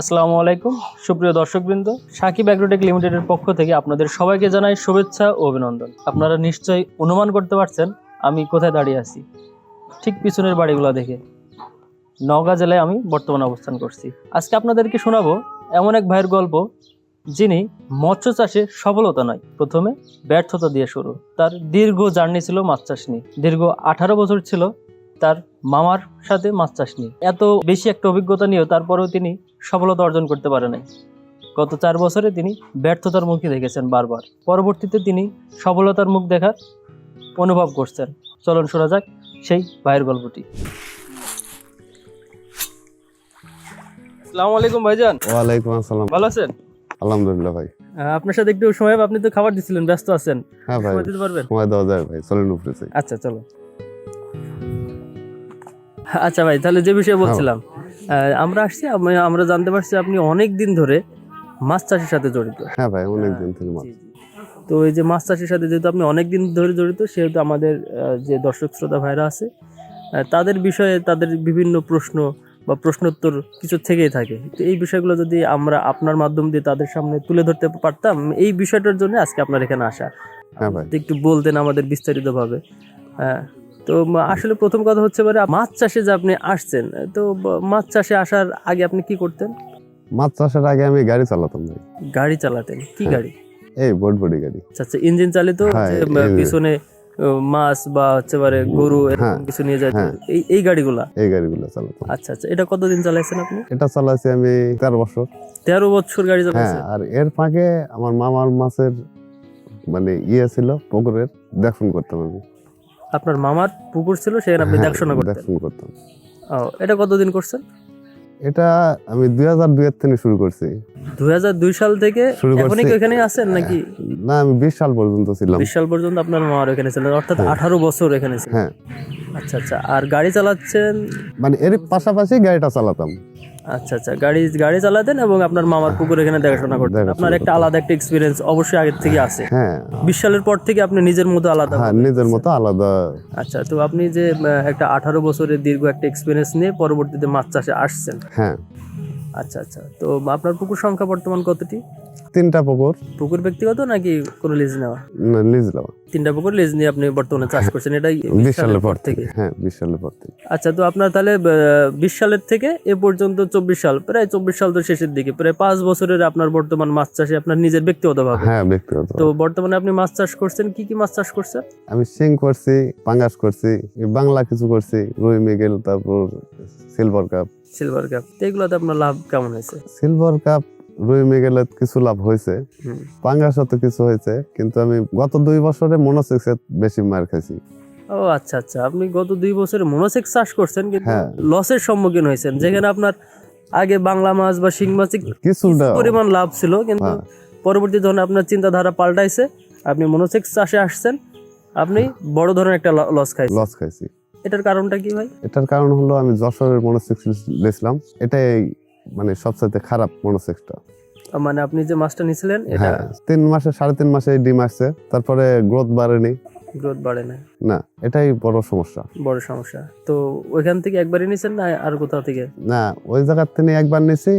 আসসালামু আলাইকুম। সুপ্রিয় দর্শকবৃন্দ, সাকিব অ্যাগ্রোটেক লিমিটেডের পক্ষ থেকে আপনাদের সবাইকে জানাই শুভেচ্ছা ও অভিনন্দন। আপনারা নিশ্চয়ই অনুমান করতে পারছেন আমি কোথায় দাঁড়িয়ে আছি। ঠিক পিছনের বাড়িগুলো দেখে। নওগাঁ জেলায় আমি বর্তমানে অবস্থান করছি। আজকে আপনাদেরকে শোনাবো এমন এক ভাইয়ের গল্প, যিনি মৎস্য চাষে সফলতা নয়, প্রথমে ব্যর্থতা দিয়ে শুরু। তার দীর্ঘ জার্নি ছিল মাছ চাষ নিয়ে দীর্ঘ আঠারো বছর ছিল তার মামার সাথে মাছ চাষ নিয়ে এত বেশি একটা অভিজ্ঞতা নিয়েও তারপরেও তিনি সফলতা অর্জন করতে পারে নাই। গত চার বছরে তিনি ব্যর্থতার মুখে দেখেছেন বারবার। পরবর্তীতে তিনি সফলতার মুখ দেখার অনুভব করছেন। চলন শোনা যাক সেই ভাইয়ের গল্পটি। আসসালামু আলাইকুম ভাইজান। ওয়ালাইকুম আসসালাম। ভালো আছেন? আলহামদুলিল্লাহ ভাই। আপনার সাথে একটু সময় আপনি তো খাবার দিচ্ছিলেন ব্যস্ত আছেন। হ্যাঁ ভাই সময় দিতে পারবেন? সময় দেওয়া যায় ভাই চলেন উপরে আচ্ছা চলো আচ্ছা ভাই তাহলে যে বিষয়ে বলছিলাম আহ, আমরা আসছি আমরা জানতে পারছি আপনি অনেক দিন ধরে মাছ চাষের সাথে জড়িত। হ্যাঁ ভাই অনেক দিন থেকে মাছ। তো এই যে মাছ চাষের সাথে যেহেতু আপনি অনেক দিন ধরে জড়িত সেহেতু আমাদের যে দর্শক শ্রোতা ভাইরা আছে তাদের বিষয়ে তাদের বিভিন্ন প্রশ্ন বা প্রশ্নোত্তর কিছু থেকেই থাকে। তো এই বিষয়গুলো যদি আমরা আপনার মাধ্যম দিয়ে তাদের সামনে তুলে ধরতে পারতাম এই বিষয়টার জন্য আজকে আপনার এখানে আসা। হ্যাঁ একটু বলতেন আমাদের বিস্তারিতভাবে। হ্যাঁ তো আসলে প্রথম কথা হচ্ছে বারে মাছ চাষে যে আপনি আসছেন তো মাছ চাষে আসার আগে আপনি কি করতেন? মাছ চাষের আগে আমি গাড়ি চালাতাম ভাই। গাড়ি চালাতেন? কি হ্যাঁ। গাড়ি? এই বোট বডি গাড়ি। আচ্ছা আচ্ছা ইঞ্জিন চালিত হ্যাঁ, পিছনে মাছ বা হচ্ছে বারে গরু এরকম হ্যাঁ, কিছু নিয়ে যায়। এই এই গাড়িগুলা? এই গাড়িগুলো চালাতাম। আচ্ছা আচ্ছা এটা কতদিন চালাইছেন আপনি? এটা চালাইছি আমি তেরো বছর। তেরো বছর গাড়ি চালাইছেন? আর এর ফাঁকে আমার মামার মাছের মানে ইয়ে ছিল পুকুরের দেখুন করতাম আমি। আপনার মামার পুকুর ছিল সেখানে আপনি হ্যাঁ, দেখাশোনা করতেন। দেখুন করতাম। ও, এটা কতদিন করছেন? এটা আমি দুই হাজার দুইয়ের থেকে শুরু করছি। দুই হাজার দুই সাল থেকে শুরু এখনই কি ওখানে আছেন নাকি? না আমি বিশ সাল পর্যন্ত ছিলাম। বিশ সাল পর্যন্ত আপনার মামার এখানে ছিলেন অর্থাৎ হ্যাঁ। আঠারো বছর এখানে ছিলেন। হ্যাঁ। আচ্ছা আচ্ছা আর গাড়ি চালাচ্ছেন? মানে এর পাশাপাশি গাড়িটা চালাতাম। আচ্ছা আচ্ছা। গাড়ি গাড়ি চালাতেন এবং আপনার মামার পুকুর এখানে দেখাশোনা করতেন। আপনার একটা আলাদা একটা এক্সপিরিয়েন্স অবশ্যই আগের থেকে আছে। হ্যাঁ। বিশ সালের পর থেকে আপনি নিজের মতো আলাদা হ্যাঁ নিজের মতো আলাদা। আচ্ছা তো আপনি যে একটা আঠারো বছরের দীর্ঘ একটা এক্সপিরিয়েন্স নিয়ে পরবর্তীতে মাছ চাষে আসছেন। হ্যাঁ। আচ্ছা আচ্ছা। তো আপনার পুকুর সংখ্যা বর্তমান কতটি? তিনটা পুকুর। পুকুর ব্যক্তিগত নাকি কোনো লিজ নেওয়া? লিজ দেওয়া তিনটা পুকুর লিজ নিয়ে আপনি বর্তমানে চাষ করছেন এটাই বিশ সালের পর থেকে। হ্যাঁ বিশ সালের পর থেকে। আচ্ছা তো আপনার তাহলে বিশ সালের থেকে এ পর্যন্ত চব্বিশ সাল প্রায় চব্বিশ সাল তো শেষের দিকে প্রায় পাঁচ বছরের আপনার বর্তমান মাছ চাষে আপনার নিজের ব্যক্তিগতভাবে। হ্যাঁ ব্যক্তিগত তো বর্তমানে আপনি মাছ চাষ করছেন কি কি মাছ চাষ করছেন? আমি সিং করছি পাঙ্গাস করছি বাংলা কিছু করছি রুই মিগেল তারপর সিলভার কাপ সিলভার কাপ এগুলোতে আপনার লাভ কেমন হয়েছে? সিলভার কাপ রুই কিছু লাভ হয়েছে। তো কিছু হয়েছে কিন্তু আমি গত দুই বছরে মনোসেক্সে বেশি মার খাইছি। ও আচ্ছা আচ্ছা। আপনি গত দুই বছরে মনোসেক্স চাষ করছেন কিন্তু হ্যাঁ। লসের সম্মুখীন হয়েছেন। যেখানে আপনার আগে বাংলা মাছ বা শিং মাছে কিছু পরিমাণ লাভ ছিল কিন্তু হ্যাঁ। পরবর্তী যখন আপনার চিন্তাধারা পাল্টাইছে আপনি মনোসেক্স চাষে আসছেন আপনি বড় ধরনের একটা লস খাইছেন। লস খাইছি। এটার কারণটা কি ভাই? এটার কারণ হলো আমি যশোরের মনোসেক্স লেছিলাম। এটাই মানে সবচাইতে খারাপ মনোসেক্সটা মানে আপনি যে মাছটা নিছিলেন এটা হ্যাঁ তিন মাসে সাড়ে তিন মাসে ডিম আসছে। তারপরে গ্রোথ বাড়েনি। গ্রোথ বাড়ে না। না এটাই বড় সমস্যা। বড় সমস্যা। তো ওইখান থেকে একবারই নিছেন না আর কোথাও থেকে? না ওই জায়গার থেকে একবার নিছি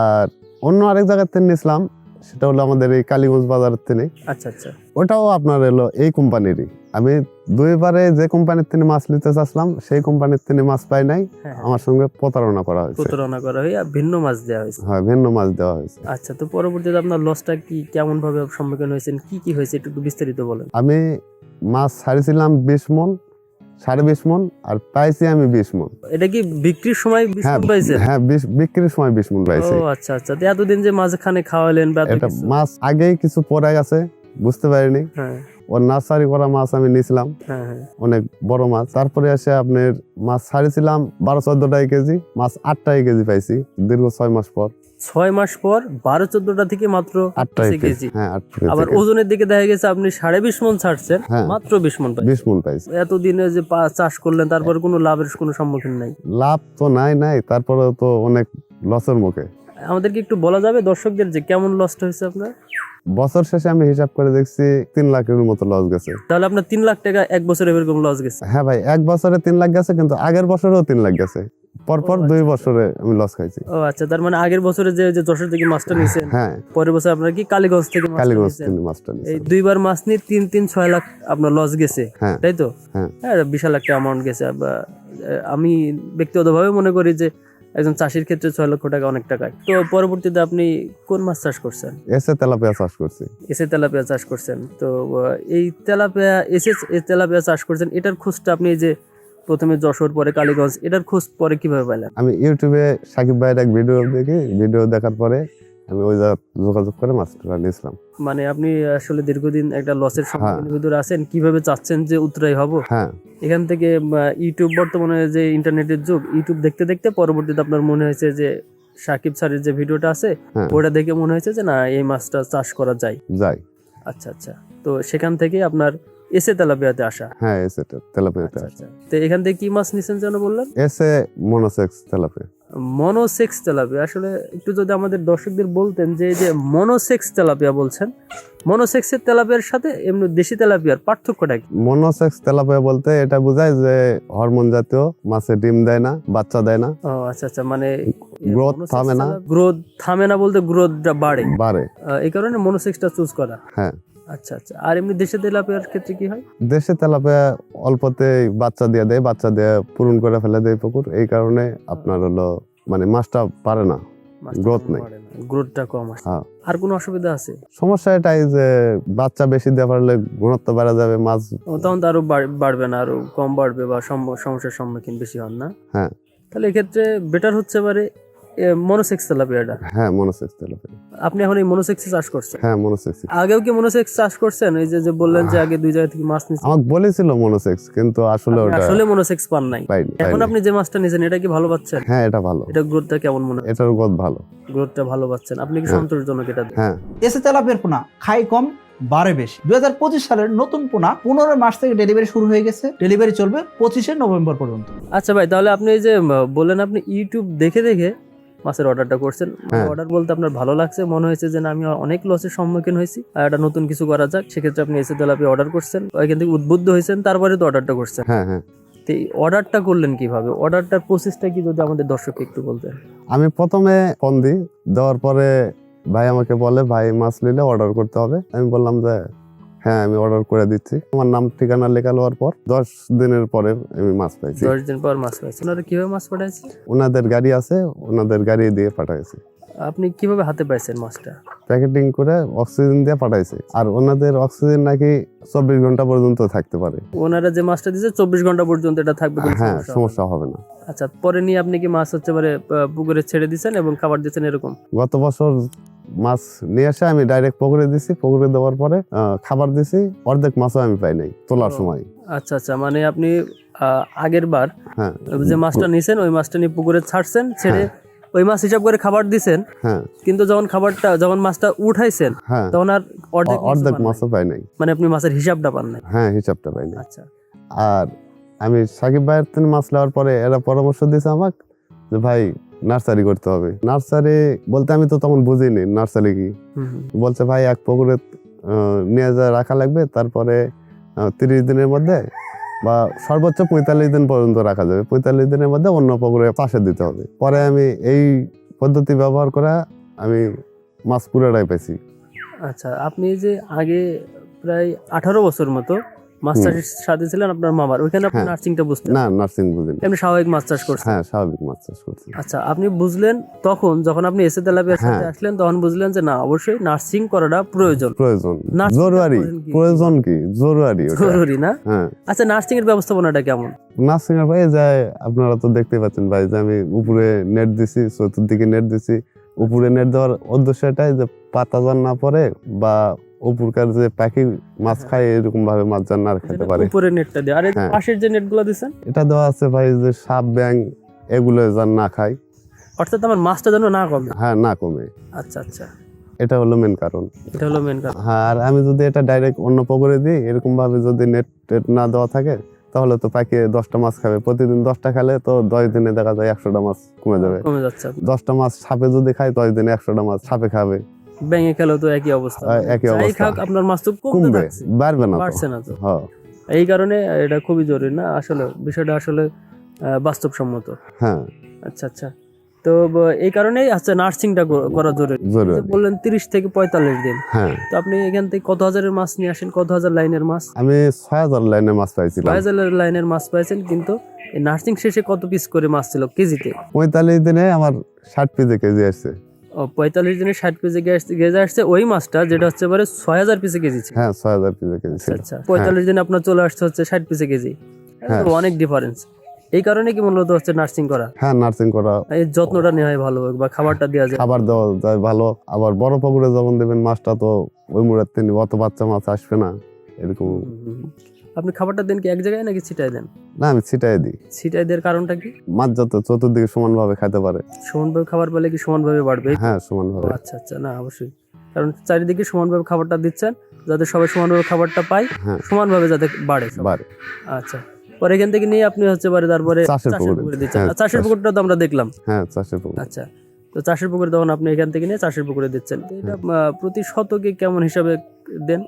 আর অন্য আরেক জায়গার থেকে নিছিলাম। সেটা হলো আমাদের এই কালীগঞ্জ বাজারের থেকে আচ্ছা আচ্ছা। ওটাও আপনার এলো এই কোম্পানিরই। আমি দুইবারে যে কোম্পানির থেকে মাছ নিতে চাচ্ছিলাম সেই কোম্পানির থেকে মাছ পাই নাই। হ্যাঁ। আমার সঙ্গে প্রতারণা করা হয়েছে। প্রতারণা করা হয় আর ভিন্ন মাছ দেওয়া হয়েছে। হয় ভিন্ন মাছ দেওয়া হয়েছে। আচ্ছা তো পরবর্তীতে আপনার লসটা কি কেমন ভাবে সম্মুখীন হয়েছেন? কি কি হয়েছে? একটু বিস্তারিত বলেন। আমি মাছ ছাড়িছিলাম বিশ মন সাড়ে বিশ মন আর পাইছি আমি বিশ মন। এটা কি বিক্রির সময় বিস্কুট হ্যাঁ পাইছেন? হ্যাঁ বিক্রির সময় বিশ মন পাইছি। ও আচ্ছা আচ্ছা। এতদিন যে মাঝখানে খাওয়ালেন বা এটা মাছ আগেই কিছু পড়ে গেছে বুঝতে পারিনি। হ্যাঁ। ওর নার্সারি করা মাছ আমি নিয়েছিলাম হ্যাঁ হ্যাঁ। অনেক বড় মাছ। তারপরে এসে আপনার মাছ ছাড়িছিলাম বারো চোদ্দ টাকা কেজি মাছ আট টাকা কেজি পাইছি দীর্ঘ ছয় মাস পর। ছয় মাস পর বারো চোদ্দটা থেকে মাত্র কেজি। হ্যাঁ আবার ওজনের দিকে দেখা গেছে আপনি সাড়ে বিশ মন ছাড়ছেন হ্যাঁ। মাত্র বিশ মন বিশ মন পাইছি। এতদিনে যে চাষ করলেন তারপর কোনো লাভের কোনো সম্মুখীন নাই। লাভ তো নাই নাই তারপরে তো অনেক লসের মুখে। আমাদেরকে একটু বলা যাবে দর্শকদের যে কেমন লসটা হয়েছে আপনার? বছর শেষে আমি হিসাব করে দেখছি তিন লাখের মতো লস গেছে। তাহলে আপনার তিন লাখ টাকা এক বছরে এরকম লস গেছে। হ্যাঁ ভাই এক বছরে তিন লাখ গেছে কিন্তু আগের বছরেও তিন লাখ গেছে। পরপর দুই বছরে আমি লস খাইছি। ও আচ্ছা তার মানে আগের বছরে যে যে যশোর থেকে মাছটা নিছেন হ্যাঁ। পরের বছর আপনার কি কালীগঞ্জ থেকে কালীগঞ্জ থেকে মাছটা এই দুইবার মাছ নিয়ে তিন তিন ছয় লাখ আপনার লস গেছে হ্যাঁ। তাই তো? হ্যাঁ। হ্যাঁ বিশাল একটা অ্যামাউন্ট গেছে। আমি ব্যক্তিগতভাবে মনে করি যে একজন চাষির ক্ষেত্রে ছয় লক্ষ টাকা অনেক টাকা তো পরবর্তীতে আপনি কোন মাছ চাষ করছেন? এসে তেলাপিয়া চাষ করছি। এসে তেলাপিয়া চাষ করছেন। তো এই তেলাপিয়া এসে তেলাপিয়া চাষ করছেন এটার খোঁজটা আপনি যে প্রথমে যশোর পরে কালীগঞ্জ এটার খোঁজ পরে কীভাবে পেলেন? আমি ইউটিউবে সাকিব ভাইয়ের এক ভিডিও দেখি ভিডিও দেখার পরে আমি ওই জায়গা যোগাযোগ করে মাছটা নিয়েছিলাম। মানে আপনি আসলে দীর্ঘদিন একটা লসের হ্যাঁ। সম্মুখীন ভিতরে আছেন কীভাবে চাচ্ছেন যে উতরাই হব? হ্যাঁ। এখান থেকে ইউটিউব বর্তমানে যে ইন্টারনেটের যুগ ইউটিউব দেখতে দেখতে পরবর্তীতে আপনার মনে হয়েছে যে সাকিব স্যারের যে ভিডিওটা আছে হ্যাঁ। ওটা দেখে মনে হয়েছে যে না এই মাছটা চাষ করা যায়। যাই আচ্ছা আচ্ছা। তো সেখান থেকে আপনার এসে তেলাপিয়াতে আসা? হ্যাঁ এসে তেলাপিয়াতে আচ্ছা আচ্ছা। তো এখান থেকে কি মাছ নিছেন যেন বললেন? এসে মনোসেক্স তেলাপিয়া। Monosex tilapia. আসলে একটু যদি আমাদের দর্শকদের বলতেন যে এই যে মনোসেক্স তেলাপিয়া বলছেন মনোসেক্সের তেলাপিয়ার সাথে এমনি দেশি তেলাপিয়ার পার্থক্যটা কি? মনোসেক্স তেলাপিয়া বলতে এটা বোঝায় যে হরমোন জাতীয় মাছে ডিম দেয় না বাচ্চা দেয় না। ও আচ্ছা আচ্ছা মানে Growth থামে না। গ্রোথ থামে না বলতে গ্রোথটা বাড়ে। বাড়ে। এই কারণে মনোসেক্সটা চুজ করা। হ্যাঁ। আচ্ছা আচ্ছা। আর এমনি দেশি তেলাপিয়ার ক্ষেত্রে কি হয়? দেশে তেলাপিয়া অল্পতে বাচ্চা দিয়ে দেয় বাচ্চা দিয়ে পূরণ করে ফেলে দেয় পুকুর। এই কারণে আপনার হলো মানে মাছটা পারে না Growth নেই। গ্রোথটা কম আসে। হ্যাঁ। আর কোনো অসুবিধা আছে? সমস্যা এটাই যে বাচ্চা বেশি দেওয়া পারলে গুণত্ব বাড়া যাবে মাছ তখন তো আরও বাড়বে না আরও কম বাড়বে বা সম- সমস্যার সম্মুখীন বেশি হন না? হ্যাঁ। তাহলে এক্ষেত্রে বেটার হচ্ছে এবারে মনোসেক্স তেলাপিয়াটা? হ্যাঁ মনোসেক্স তেলাপিয়া। আপনি এখন এই মনোসেক্সে চাষ করছেন? হ্যাঁ মনোসেক্স আগেও কি মনোসেক্স চাষ করছেন? এই যে যে বললেন যে আগে দুই জায়গা থেকে মাছ নিচ্ছেন আমাকে বলেছিল মনোসেক্স কিন্তু আসলে ওটা আসলে মনোসেক্স পান নাই। এখন আপনি যে মাছটা নিয়েছেন এটা কি ভালো পাচ্ছেন? হ্যাঁ এটা ভালো। এটা গ্রোথটা কেমন মনে হয়? এটার গদ ভালো। গ্রোথটা ভালো পাচ্ছেন। আপনি কি হ্যাঁ। সন্তোষজনক এটা হ্যাঁ। এসে তেলাপিয়ার পোনা খাই কম বাড়ে বেশি। দুই হাজার পঁচিশ সালের নতুন পোনা পনেরো মাস থেকে ডেলিভারি শুরু হয়ে গেছে। ডেলিভারি চলবে পঁচিশে নভেম্বর পর্যন্ত। আচ্ছা ভাই তাহলে আপনি এই যে বললেন আপনি ইউটিউব দেখে দেখে মাছের অর্ডারটা করছেন। হ্যাঁ। অর্ডার বলতে আপনার ভালো লাগছে মনে হয়েছে যে না আমি অনেক লসের সম্মুখীন হয়েছি। আর একটা নতুন কিছু করা যাক সেক্ষেত্রে আপনি এসে তেলাপি অর্ডার করছেন। ওইখান থেকে উদ্বুদ্ধ হয়েছেন তারপরে তো অর্ডারটা করছেন। হ্যাঁ হ্যাঁ। তো অর্ডারটা করলেন কীভাবে? অর্ডারটার প্রসেসটা কি যদি আমাদের দর্শককে একটু বলতেন। আমি প্রথমে ফোন দিই দেওয়ার পরে ভাই আমাকে বলে ভাই মাছ নিলে অর্ডার করতে হবে। আমি বললাম যে হ্যাঁ আমি অর্ডার করে দিচ্ছি। আমার নাম ঠিকানা লেখা লওয়ার পর দশ দিনের পরে আমি মাছ পাইছি। দশ দিন পর মাছ পাইছেন ওনারা কীভাবে মাছ পাঠাইছে? ওনাদের গাড়ি আছে ওনাদের গাড়ি দিয়ে পাঠাইছে। আপনি কীভাবে হাতে পাইছেন মাছটা? প্যাকেটিং করে অক্সিজেন দিয়ে পাঠাইছে। আর ওনাদের অক্সিজেন নাকি চব্বিশ ঘণ্টা পর্যন্ত থাকতে পারে। ওনারা যে মাছটা দিয়েছে চব্বিশ ঘণ্টা পর্যন্ত এটা থাকবে হ্যাঁ সমস্যা হবে না। সমস্যা হবে না। আচ্ছা পরে নিয়ে আপনি কি মাছ হচ্ছে পারে পুকুরে ছেড়ে দিয়েছেন এবং খাবার দিয়েছেন এরকম? গত বছর মাছ নিয়ে এসে আমি ডাইরেক্ট পুকুরে দিছি। পুকুরে দেওয়ার পরে খাবার দিছি। অর্ধেক মাছও আমি পাই নাই তোলার সময়। আচ্ছা আচ্ছা মানে আপনি আগের বার হ্যাঁ। যে মাছটা নিছেন ওই মাছটা নিয়ে পুকুরে ছাড়ছেন ছেড়ে ওই মাছ হিসাব করে খাবার দিছেন হ্যাঁ। কিন্তু যখন খাবারটা যখন মাছটা উঠাইছেন হ্যাঁ। তখন আর অর্ধেক অর্ধেক মাছও পাই নাই। মানে আপনি মাছের হিসাবটা পান নাই। হ্যাঁ হিসাবটা পাই নাই। আচ্ছা। আর আমি সাকিব ভাইয়ের থেকে মাছ নেওয়ার পরে এরা পরামর্শ দিয়েছে আমাকে যে ভাই নার্সারি করতে হবে। নার্সারি বলতে আমি তো তখন বুঝিনি নার্সারি কি। বলছে ভাই এক পুকুরে নিয়ে যা রাখা লাগবে তারপরে তিরিশ দিনের মধ্যে বা সর্বোচ্চ পঁয়তাল্লিশ দিন পর্যন্ত রাখা যাবে। পঁয়তাল্লিশ দিনের মধ্যে অন্য পুকুরে পাশে দিতে হবে। পরে আমি এই পদ্ধতি ব্যবহার করা আমি মাছ পুরোটাই পেয়েছি। আচ্ছা আপনি যে আগে প্রায় আঠারো বছর মতো সাথে ছিলেন আপনার মামার ওইখানে আপনি হ্যাঁ। নার্সিংটা বুঝতেন? না নার্সিং বুঝিনি। এমনি স্বাভাবিক চাষ করছেন হ্যাঁ স্বাভাবিক মাছ চাষ করছি আচ্ছা আপনি বুঝলেন তখন যখন আপনি এসে তেলাপিয়ার সাথে হ্যাঁ। আসলেন তখন বুঝলেন যে না অবশ্যই নার্সিং করাটা প্রয়োজন। প্রয়োজন। জরুরি। প্রয়োজন কি? জরুরি জরুরি না? হ্যাঁ। আচ্ছা নার্সিং এর ব্যবস্থাপনাটা কেমন? নার্সিং এর ভাই যায় আপনারা তো দেখতে পাচ্ছেন ভাই যে আমি উপরে নেট দিছি চতুর্দিকে নেট দিছি। উপরে নেট দেওয়ার উদ্দেশ্য এটাই যে পাতা যেন না পড়ে বা উপরকার যে পাখি মাছ খায় এরকম ভাবে মাছ যেন না খেতে পারে। উপরে নেটটা দিয়ে। আর হ্যাঁ। পাশের যে নেটগুলো দিছেন এটা দেওয়া আছে ভাই যে সাপ ব্যাং এগুলো যেন না খায়। অর্থাৎ আমার মাছটা যেন না কমে। হ্যাঁ না কমে। আচ্ছা আচ্ছা। এটা হলো মেন কারণ। এটা হলো মেন কারণ। হ্যাঁ আর আমি যদি এটা ডাইরেক্ট অন্য পুকুরে দিই এরকম ভাবে যদি নেট টেট না দেওয়া থাকে তাহলে তো পাখি দশটা মাছ খাবে। প্রতিদিন দশটা খেলে তো দশ দিনে দেখা যায় একশোটা মাছ কমে যাবে। কমে যাচ্ছে। দশটা মাছ সাপে যদি খায় দশ দিনে একশোটা মাছ সাপে খাবে। ব্যাঙে খেলেও তো একই অবস্থা। একই অবস্থা। খাক আপনার মাছ তো কমবে বাড়বে না বাড়ছে না তো। এই কারণে এটা খুবই জরুরি না আসলে বিষয়টা আসলে বাস্তবসম্মত। হ্যাঁ। আচ্ছা আচ্ছা। তো এই কারণেই আচ্ছা নার্সিংটা করা জরুরি। বললেন তিরিশ থেকে পঁয়তাল্লিশ দিন। হ্যাঁ। তো আপনি এখান থেকে কত হাজারের মাছ নিয়ে আসেন? কত হাজার লাইনের মাছ? আমি ছয় হাজার লাইনে মাছ পাইছিলাম। ছয় হাজার লাইনের মাছ পাইছেন কিন্তু এই নার্সিং শেষে কত পিস করে মাছ ছিল কেজিতে? পঁয়তাল্লিশ দিনে আমার ষাট পিসে কেজি আসছে। পঁয়তাল্লিশ দিনে ষাট পিসে গেজে আসছে। ওই মাছটা যেটা হচ্ছে এবারে ছয় হাজার পিসে কেজি ছিল। হ্যাঁ ছয় হাজার পিসে কেজি আচ্ছা ছিল। আচ্ছা পঁয়তাল্লিশ দিনে আপনার চলে আসছে হচ্ছে ষাট পিসে কেজি। হ্যাঁ। অনেক ডিফারেন্স এই কারণে কি মূলত হচ্ছে নার্সিং করা? হ্যাঁ নার্সিং করা। এই যত্নটা নেওয়া হয় ভালো বা খাবারটা দেওয়া যায়। খাবার দেওয়া যায় ভালো। আবার বড় পুকুরে যখন দেবেন মাছটা তো ওই মুড়ের তিনি অত বাচ্চা মাছ আসবে না এরকম। আপনি খাবারটা দেন কি এক জায়গায় নাকি ছিটাই দেন? না আমি ছিটাই দিই। ছিটাই দেওয়ার কারণটা কি? মাছ যাতে চতুর্দিকে সমানভাবে খাইতে পারে। সমানভাবে খাবার পেলে কি সমানভাবে বাড়বে? হ্যাঁ সমানভাবে। আচ্ছা আচ্ছা না অবশ্যই। কারণ চারিদিকে সমানভাবে খাবারটা দিচ্ছেন যাতে সবাই সমানভাবে খাবারটা পায় হ্যাঁ। সমানভাবে যাতে বাড়ে বাড়ে। আচ্ছা পরে এখান থেকে নিয়ে আপনি হচ্ছে পারে তারপরে চাষের পুকুরে। দিচ্ছেন। হ্যাঁ, চাষের পুকুরটা তো আমরা দেখলাম। হ্যাঁ চাষের পুকুর। আচ্ছা তো চাষের পুকুরে তখন আপনি এখান থেকে নিয়ে চাষের পুকুরে দিচ্ছেন। এটা প্রতি শতকে কেমন হিসাবে দেন?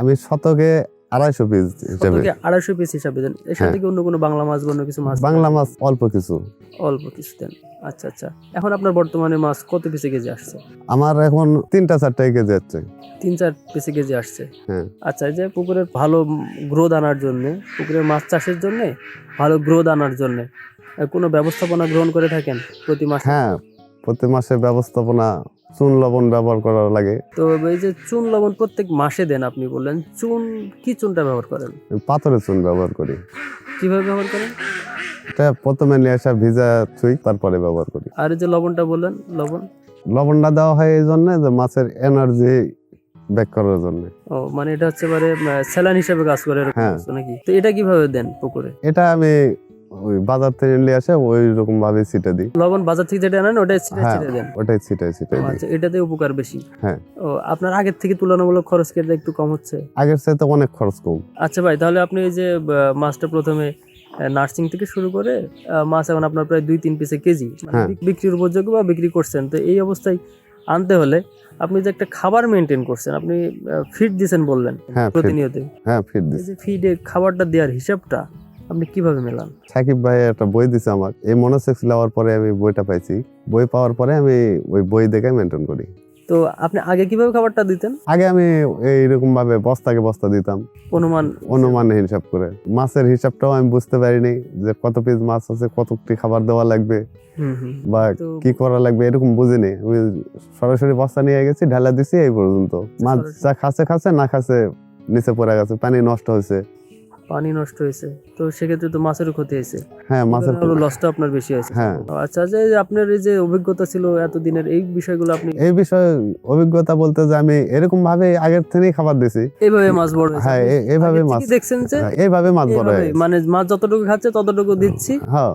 আমি শতকে আড়াইশো পিস হিসেবে। আড়াইশো পিস হিসাবে দেন? এর সাথে হ্যাঁ। কি অন্য কোনো বাংলা মাছ অন্য কিছু মাছ? বাংলা মাছ অল্প কিছু। অল্প কিছু দেন। আচ্ছা আচ্ছা। এখন আপনার বর্তমানে মাছ কত পিসে কেজি আসছে? আমার এখন তিনটা চারটাই কেজি যাচ্ছে। তিন চার পিসে কেজি আসছে। হ্যাঁ। আচ্ছা এই যে পুকুরের ভালো গ্রোথ আনার জন্য পুকুরের মাছ চাষের জন্য ভালো গ্রোথ আনার জন্য কোনো ব্যবস্থাপনা গ্রহণ করে থাকেন প্রতি মাসে? হ্যাঁ প্রতি মাসে ব্যবস্থাপনা চুন লবণ ব্যবহার করা লাগে। তো এই যে চুন লবণ প্রত্যেক মাসে দেন আপনি বললেন চুন কি চুনটা ব্যবহার করেন? পাথরের চুন ব্যবহার করি। কীভাবে ব্যবহার করেন? এটা প্রথমে নিয়ে আসা ভিজা থুই তারপরে ব্যবহার করি। আর এই যে লবণটা বললেন লবণ? লবণটা দেওয়া হয় এই জন্য যে মাছের এনার্জি ব্যাক করার জন্য। ও মানে এটা হচ্ছে এবারে স্যালান হিসেবে কাজ করে এরকম হ্যাঁ। নাকি? তো এটা কীভাবে দেন পুকুরে? এটা আমি ওই বাজার থেকে নিয়ে আসে ওই রকম ভাবে ছিটে দিই। লবণ বাজার থেকে যেটা আনেন ওটাই ছিটে হ্যাঁ ছিটে দেন? ওটাই ছিটাই ও দিই। আচ্ছা এটাতে উপকার বেশি? হ্যাঁ। ও আপনার আগের থেকে তুলনামূলক খরচ কেটে একটু কম হচ্ছে? আগের চাইতে অনেক খরচ কম। আচ্ছা ভাই তাহলে আপনি এই যে মাছটা প্রথমে নার্সিং থেকে শুরু করে মাছ এখন আপনার প্রায় দুই তিন পিসে কেজি। মানে হ্যাঁ। বিক- বিক্রির উপযোগ্য বা বিক্রি করছেন। তো এই অবস্থায় আনতে হলে আপনি যে একটা খাবার মেনটেন করছেন আপনি ফিড দিছেন বললেন প্রতিনিয়ত হ্যাঁ ফিট এই ফিডে খাবারটা দেওয়ার হিসাবটা আপনি কীভাবে মেলান? সাকিব ভাই একটা বই দিছে আমার। এই মনোসেক্স নেওয়ার পরে আমি বইটা পাইছি। বই পাওয়ার পরে আমি ওই বই দেখে মেনটেন করি। তো আপনি আগে কীভাবে খাবারটা দিতেন? আগে আমি এইরকম ভাবে বস্তাকে বস্তা দিতাম। অনুমান? অনুমান হিসাব করে। মাছের হিসাবটাও আমি বুঝতে পারিনি যে কত পিস মাছ আছে কতটি খাবার দেওয়া লাগবে বা কি করা লাগবে এরকম বুঝিনি। আমি সরাসরি বস্তা নিয়ে গেছি ঢালা দিছি এই পর্যন্ত। মাছ যা খাচ্ছে খাচ্ছে না খাচ্ছে নিচে পড়ে গেছে পানি নষ্ট হয়েছে। পানি নষ্ট হয়েছে। তো সেক্ষেত্রে তো মাছেরও ক্ষতি হয়েছে। হ্যাঁ মাছের লসটা আপনার বেশি হয়েছে। হ্যাঁ। আচ্ছা যে আপনার এই যে অভিজ্ঞতা ছিল এতদিনের এই বিষয়গুলো আপনি এই বিষয়ে অভিজ্ঞতা বলতে যে আমি এরকম ভাবে আগের থেকেই খাবার দিছি। এইভাবে মাছ বড় হয়েছে। হ্যাঁ এইভাবে মাছ। দেখছেন যে হ্যাঁ, এইভাবে মাছ বড় হয়ে। মানে মাছ যতটুকু খাচ্ছে ততটুকু দিচ্ছি। হ্যাঁ।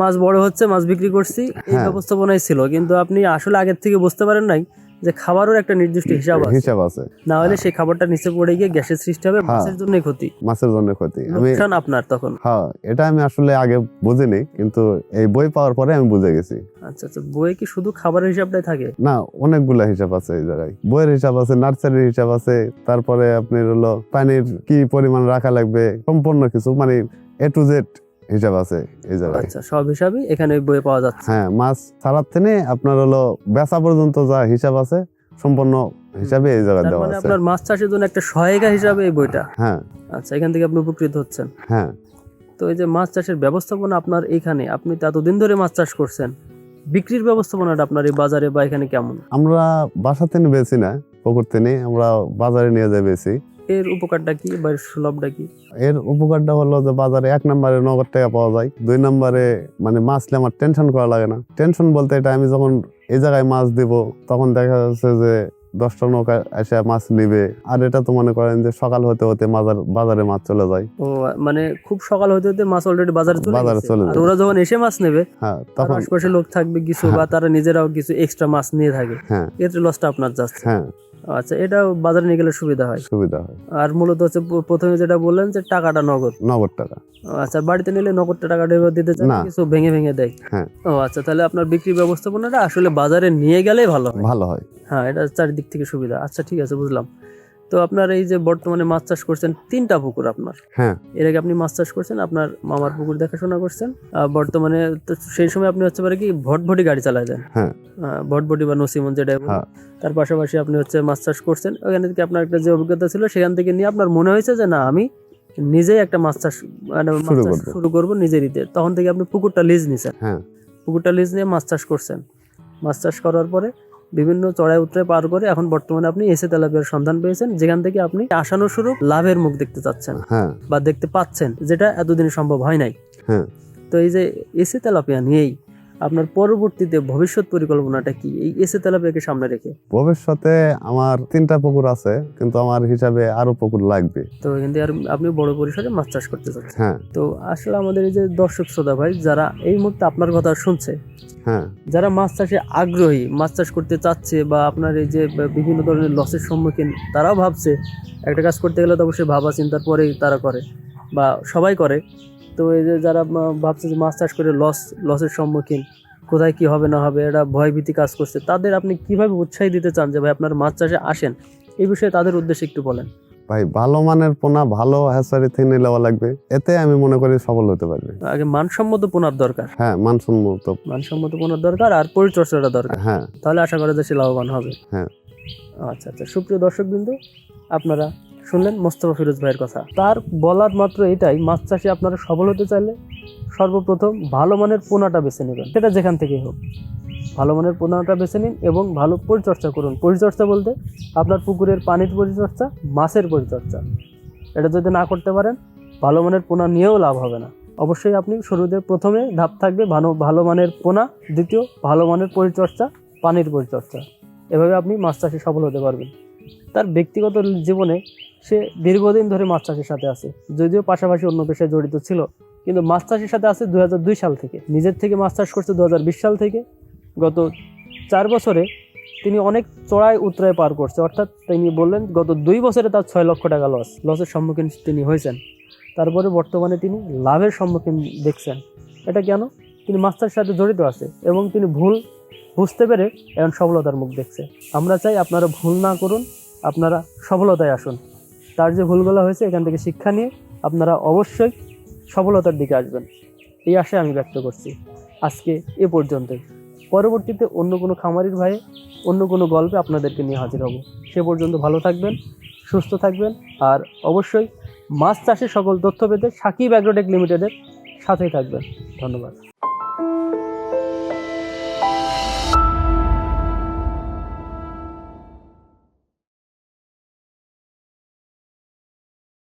মাছ বড় হচ্ছে মাছ বিক্রি করছি এই হ্যাঁ। ব্যবস্থাপনাই ছিল। কিন্তু আপনি আসলে আগের থেকে বুঝতে পারেন নাই যে খাবারের একটা নির্দিষ্ট হিসাব আছে। হিসাব আছে। না হলে সেই খাবারটা নিচে পড়ে গিয়ে গ্যাসের সৃষ্টি হবে হ্যাঁ। মাছের জন্যই ক্ষতি। মাছের জন্য ক্ষতি। আমি লোকসান আপনার তখন। হ্যাঁ এটা আমি আসলে আগে বুঝিনি কিন্তু এই বই পাওয়ার পরে আমি বুঝে গেছি। আচ্ছা আচ্ছা বইয়ে কি শুধু খাবারের হিসাবটাই থাকে? না অনেকগুলা হিসাব আছে এই জায়গায়। বইয়ের হিসাব আছে নার্সারির হিসাব আছে তারপরে আপনার হলো পানির কি পরিমাণ রাখা লাগবে সম্পূর্ণ কিছু মানে এ টু জেড হিসাব আছে এই জায়গায়। আচ্ছা সব হিসাবই এখানে ওই বইয়ে পাওয়া যাচ্ছে। হ্যাঁ মাছ ছাড়ার থেকে আপনার হলো বেচা পর্যন্ত যা হিসাব আছে সম্পূর্ণ হিসাবে এই জায়গায় দেওয়া মানে আছে। আপনার মাছ চাষের জন্য একটা সহায়িকা হিসাবে এই বইটা? হ্যাঁ। আচ্ছা এখান থেকে আপনি উপকৃত হচ্ছেন। হ্যাঁ। তো এই যে মাছ চাষের ব্যবস্থাপনা আপনার এখানে আপনি তো এতদিন ধরে মাছ চাষ করছেন। বিক্রির ব্যবস্থাপনাটা আপনার এই বাজারে বা এখানে কেমন? আমরা বাসা থেকে বেশি না পুকুর থেকে আমরা বাজারে নিয়ে যাই বেশি এর উপকারটা কি বা সুলভটা কি? এর উপকারটা হলো যে বাজারে এক নম্বরে নগদ টাকা পাওয়া যায় দুই নম্বরে মানে মাছ নিয়ে আমার টেনশন করা লাগে না। টেনশন বলতে এটা আমি যখন এই জায়গায় মাছ দিব তখন দেখা যাচ্ছে যে দশটা নৌকা এসে মাছ নিবে। আর এটা তো মনে করেন যে সকাল হতে হতে বাজার বাজারে মাছ চলে যায়। ও মানে খুব সকাল হতে হতে মাছ অলরেডি বাজারে চলে বাজারে চলে যায়। ওরা যখন এসে মাছ নেবে হ্যাঁ তখন আশপাশে লোক থাকবে কিছু হ্যাঁ। বা তারা নিজেরাও কিছু এক্সট্রা মাছ নিয়ে থাকে। হ্যাঁ। এক্ষেত্রে লসটা আপনার যাচ্ছে। হ্যাঁ। আচ্ছা এটা বাজারে নিয়ে গেলে সুবিধা হয়? সুবিধা হয়। আর মূলত হচ্ছে প্রথমে যেটা বললেন যে টাকাটা নগদ। নগদ টাকা। আচ্ছা বাড়িতে নিলে নগদ টাকাটা দিতে চান কিছু ভেঙে ভেঙে দেয়? হ্যাঁ। ও আচ্ছা তাহলে আপনার বিক্রি ব্যবস্থাপনাটা আসলে বাজারে নিয়ে গেলেই ভালো ভালো হয়। হ্যাঁ এটা চারিদিক থেকে সুবিধা। আচ্ছা ঠিক আছে বুঝলাম। তো আপনার এই যে বর্তমানে মাছ চাষ করছেন তিনটা পুকুর আপনার হ্যাঁ এর আগে আপনি মাছ চাষ করছেন আপনার মামার পুকুর দেখাশোনা করছেন বর্তমানে তো সেই সময় আপনি হচ্ছে পারে কি ভটভটি গাড়ি চালায় দেন হ্যাঁ। ভটভটি বা নসিমন যেটা হ্যাঁ। তার পাশাপাশি আপনি হচ্ছে মাছ চাষ করছেন ওখানে থেকে আপনার একটা যে অভিজ্ঞতা ছিল সেখান থেকে নিয়ে আপনার মনে হয়েছে যে না আমি নিজেই একটা মাছ চাষ মানে মাছ শুরু চাষ করব। শুরু করব নিজেরইতে তখন থেকে আপনি পুকুরটা লিজ নিছেন হ্যাঁ। পুকুরটা লিজ নিয়ে মাছ চাষ করছেন মাছ চাষ করার পরে বিভিন্ন চড়াই উত্তরে পার করে এখন বর্তমানে আপনি এসে তেলাপিয়ার সন্ধান পেয়েছেন যেখান থেকে আপনি আশানুস্বরূপ লাভের মুখ দেখতে চাচ্ছেন হ্যাঁ বা দেখতে পাচ্ছেন যেটা এতদিন সম্ভব হয় নাই হ্যাঁ। তো এই যে এসে তেলাপিয়া নিয়েই আপনার পরবর্তীতে ভবিষ্যৎ পরিকল্পনাটা কি? এই এসে তেলাপিয়াকে সামনে রেখে। ভবিষ্যতে আমার তিনটা পুকুর আছে কিন্তু আমার হিসাবে আরও পুকুর লাগবে। তো এখান থেকে আর আপনি বড় পরিসরে মাছ চাষ করতে চাচ্ছেন। হ্যাঁ। তো আসলে আমাদের এই যে দর্শক শ্রোতা ভাই যারা এই মুহূর্তে আপনার কথা শুনছে হ্যাঁ। যারা মাছ চাষে আগ্রহী মাছ চাষ করতে চাচ্ছে বা আপনার এই যে বিভিন্ন ধরনের লসের সম্মুখীন তারাও ভাবছে একটা কাজ করতে গেলে তো অবশ্যই ভাবা চিন্তার পরেই তারা করে বা সবাই করে। তো এই যে যারা ভাবছে যে মাছ চাষ করে লস লসের সম্মুখীন কোথায় কি হবে না হবে এটা ভয়ভীতি কাজ করছে তাদের আপনি কীভাবে উৎসাহী দিতে চান যে ভাই আপনার মাছ চাষে আসেন? এই বিষয়ে তাদের উদ্দেশ্যে একটু বলেন। ভাই ভালো মানের পোনা ভালো হ্যাচারি থেকে নিয়ে নেওয়া লাগবে এতে আমি মনে করি সফল হতে পারবে। আগে মানসম্মত পোনার দরকার। হ্যাঁ মানসম্মত। মানসম্মত পোনার দরকার আর পরিচর্যাটা দরকার। হ্যাঁ। তাহলে আশা করা যায় সে লাভবান হবে। হ্যাঁ। আচ্ছা আচ্ছা সুপ্রিয় দর্শক বিন্দু আপনারা শুনলেন মোস্তফা ফিরোজ ভাইয়ের কথা। তার বলার মাত্র এটাই, মাছ চাষে আপনারা সফল হতে চাইলে সর্বপ্রথম ভালো মানের পোনাটা বেছে নেবেন। সেটা যেখান থেকেই হোক। ভালো মানের পোনাটা বেছে নিন এবং ভালো পরিচর্যা করুন। পরিচর্যা বলতে আপনার পুকুরের পানির পরিচর্যা, মাছের পরিচর্যা। এটা যদি না করতে পারেন, ভালো মানের পোনা নিয়েও লাভ হবে না। অবশ্যই আপনি শুরুতে প্রথমে ধাপ থাকবে ভালো ভালো মানের পোনা, দ্বিতীয় ভালো মানের পরিচর্যা, পানির পরিচর্যা। এভাবে আপনি মাছ চাষে সফল হতে পারবেন। তার ব্যক্তিগত জীবনে সে দীর্ঘদিন ধরে মাছ চাষের সাথে আছে। যদিও পাশাপাশি অন্য পেশায় জড়িত ছিল, কিন্তু মাছ চাষের সাথে আছে দু হাজার দুই সাল থেকে। নিজের থেকে মাছ চাষ করছে দু হাজার বিশ সাল থেকে। গত চার বছরে তিনি অনেক চড়াই উতরায় পার করছে। অর্থাৎ তিনি বললেন, গত দুই বছরে তার ছয় লক্ষ টাকা লস লসের সম্মুখীন তিনি হয়েছেন। তারপরে বর্তমানে তিনি লাভের সম্মুখীন দেখছেন। এটা কেন? তিনি চাষের সাথে জড়িত আছে এবং তিনি ভুল বুঝতে পেরে এখন সফলতার মুখ দেখছে। আমরা চাই আপনারা ভুল না করুন, আপনারা সফলতায় আসুন। তার যে ভুলগুলো হয়েছে, এখান থেকে শিক্ষা নিয়ে আপনারা অবশ্যই সফলতার দিকে আসবেন। এই আশায় আমি ব্যক্ত করছি। আজকে এ পর্যন্তই। পরবর্তীতে অন্য কোনো খামারির ভাইয়ে অন্য কোনো গল্পে আপনাদেরকে নিয়ে হাজির হব। সে পর্যন্ত ভালো থাকবেন, সুস্থ থাকবেন, আর অবশ্যই মাছ চাষের সকল তথ্য পেতে সাকিব অ্যাগ্রোটেক লিমিটেডের সাথেই থাকবেন। ধন্যবাদ।